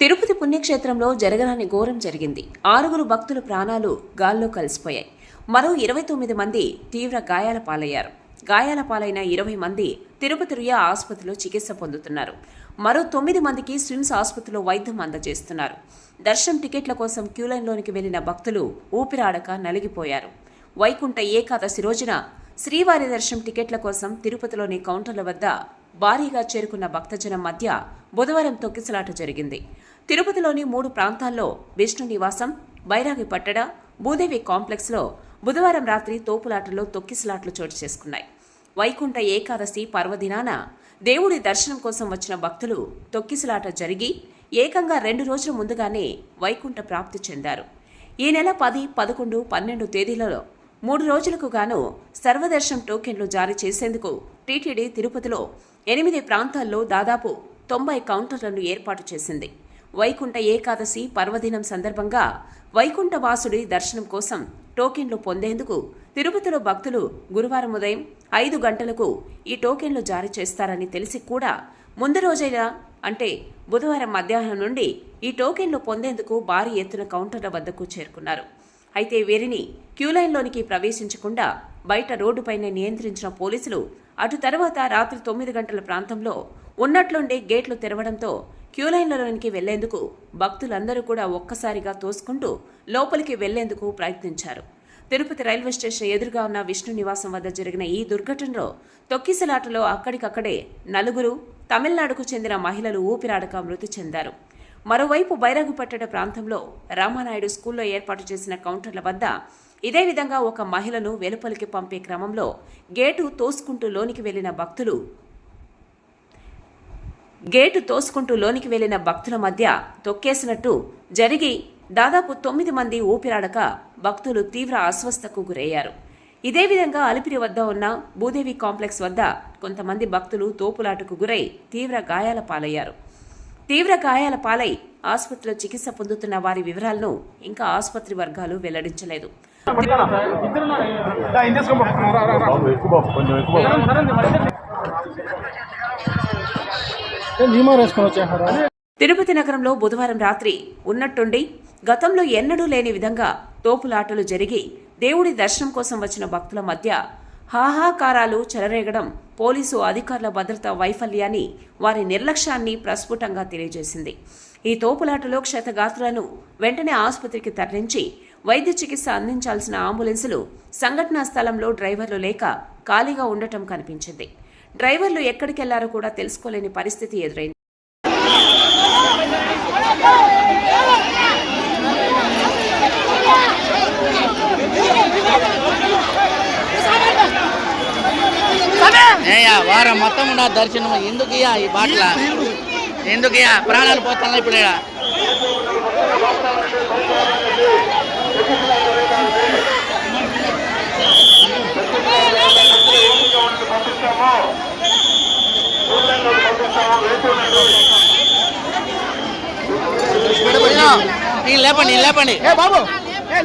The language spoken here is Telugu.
తిరుపతి పుణ్యక్షేత్రంలో జరగరాని ఘోరం జరిగింది. ఆరుగురు భక్తుల ప్రాణాలు గాల్లో కలిసిపోయాయి. మరో ఇరవై తొమ్మిది మంది తీవ్ర గాయాల పాలయ్యారు. గాయాల పాలైన ఇరవై మంది తిరుపతి రుయా ఆసుపత్రిలో చికిత్స పొందుతున్నారు. మరో తొమ్మిది మందికి స్విమ్స్ ఆసుపత్రిలో వైద్యం అందజేస్తున్నారు. దర్శనం టికెట్ల కోసం క్యూలైన్లోనికి వెళ్ళిన భక్తులు ఊపిరాడక నలిగిపోయారు. వైకుంఠ ఏకాదశి రోజున శ్రీవారి దర్శనం టికెట్ల కోసం తిరుపతిలోని కౌంటర్ల వద్ద భారీగా చేరుకున్న భక్తజనం మధ్య బుధవారం తొక్కిసలాట జరిగింది. తిరుపతిలోని మూడు ప్రాంతాల్లో విష్ణు నివాసం బైరాగి పట్టడ భూదేవి కాంప్లెక్స్లో బుధవారం రాత్రి తోపులాటలో తొక్కిసలాట్లు చోటు చేసుకున్నాయి. వైకుంఠ ఏకాదశి పర్వదినాన దేవుడి దర్శనం కోసం వచ్చిన భక్తులు తొక్కిసలాట జరిగి ఏకంగా రెండు రోజుల ముందుగానే వైకుంఠ ప్రాప్తి చెందారు. ఈ నెల పది పదకొండు పన్నెండు తేదీలలో మూడు రోజులకు గాను సర్వదర్శనం టోకెన్లు జారీ చేసేందుకు టీటీడీ తిరుపతిలో ఎనిమిది ప్రాంతాల్లో దాదాపు తొంభై కౌంటర్లను ఏర్పాటు చేసింది. వైకుంఠ ఏకాదశి పర్వదినం సందర్భంగా వైకుంఠ వాసుడి దర్శనం కోసం టోకెన్లు పొందేందుకు తిరుపతిలో భక్తులు గురువారం ఉదయం ఐదు గంటలకు ఈ టోకెన్లు జారీ చేస్తారని తెలిసి కూడా ముందు రోజైన అంటే బుధవారం మధ్యాహ్నం నుండి ఈ టోకెన్లు పొందేందుకు భారీ ఎత్తున కౌంటర్ల వద్దకు చేరుకున్నారు. అయితే వీరిని క్యూలైన్లోనికి ప్రవేశించకుండా బయట రోడ్డుపైనే నియంత్రించిన పోలీసులు అటు తర్వాత రాత్రి తొమ్మిది గంటల ప్రాంతంలో ఉన్నట్లుండే గేట్లు తెరవడంతో క్యూలైన్లలోనికి వెళ్ళేందుకు భక్తులందరూ కూడా ఒక్కసారిగా తోసుకుంటూ లోపలికి వెళ్ళేందుకు ప్రయత్నించారు. తిరుపతి రైల్వే స్టేషన్ ఎదురుగా ఉన్న విష్ణు నివాసం వద్ద జరిగిన ఈ దుర్ఘటనలో తొక్కిసలాటలో అక్కడికక్కడే నలుగురు తమిళనాడుకు చెందిన మహిళలు ఊపిరాడక మృతి చెందారు. మరోవైపు బైరాగుపట్టణ ప్రాంతంలో రామానాయుడు స్కూల్లో ఏర్పాటు చేసిన కౌంటర్ల వద్ద ఇదే విధంగా ఒక మహిళను వెలుపలికి పంపే క్రమంలో గేటు తోసుకుంటూ లోనికి వెళ్ళిన భక్తులు గేటు తోసుకుంటూ లోనికి వెళ్ళిన భక్తుల మధ్య తొక్కేసినట్టు జరిగి దాదాపు తొమ్మిది మంది ఊపిరాడక భక్తులు తీవ్ర అస్వస్థకు గురయ్యారు. ఇదే విధంగా అలిపిరి వద్ద ఉన్న భూదేవి కాంప్లెక్స్ వద్ద కొంతమంది భక్తులు తోపులాటకు గురై తీవ్ర గాయాల పాలయ్యారు. తీవ్ర గాయాల పాలై ఆసుపత్రిలో చికిత్స పొందుతున్న వారి వివరాలను ఇంకా ఆసుపత్రి వర్గాలు వెల్లడించలేదు. తిరుపతి నగరంలో బుధవారం రాత్రి ఉన్నట్టుండి గతంలో ఎన్నడూ లేని విధంగా తోపులాటలు జరిగి దేవుడి దర్శనం కోసం వచ్చిన భక్తుల మధ్య హాహాకారాలు చెలరేగడం పోలీసు అధికారుల భద్రత వైఫల్యాన్ని వారి నిర్లక్ష్యాన్ని ప్రస్ఫుటంగా తెలియజేసింది. ఈ తోపులాటలో క్షతగాత్రులను వెంటనే ఆసుపత్రికి తరలించి వైద్య చికిత్స అందించాల్సిన అంబులెన్సులు సంఘటనా స్థలంలో డ్రైవర్లు లేక ఖాళీగా ఉండటం కనిపించింది. డ్రైవర్లు ఎక్కడికెళ్ళారో కూడా తెలుసుకోలేని పరిస్థితి ఎదురైంది. వారం మొత్తం ఉన్న దర్శనం ఎందుకు ఇయ్యా ఈ బాటల ఎందుకు ఇయ్యా ప్రాణాలు పోతున్నా ఇప్పుడు లేపండి లేపండి ఏ బాబు ఏ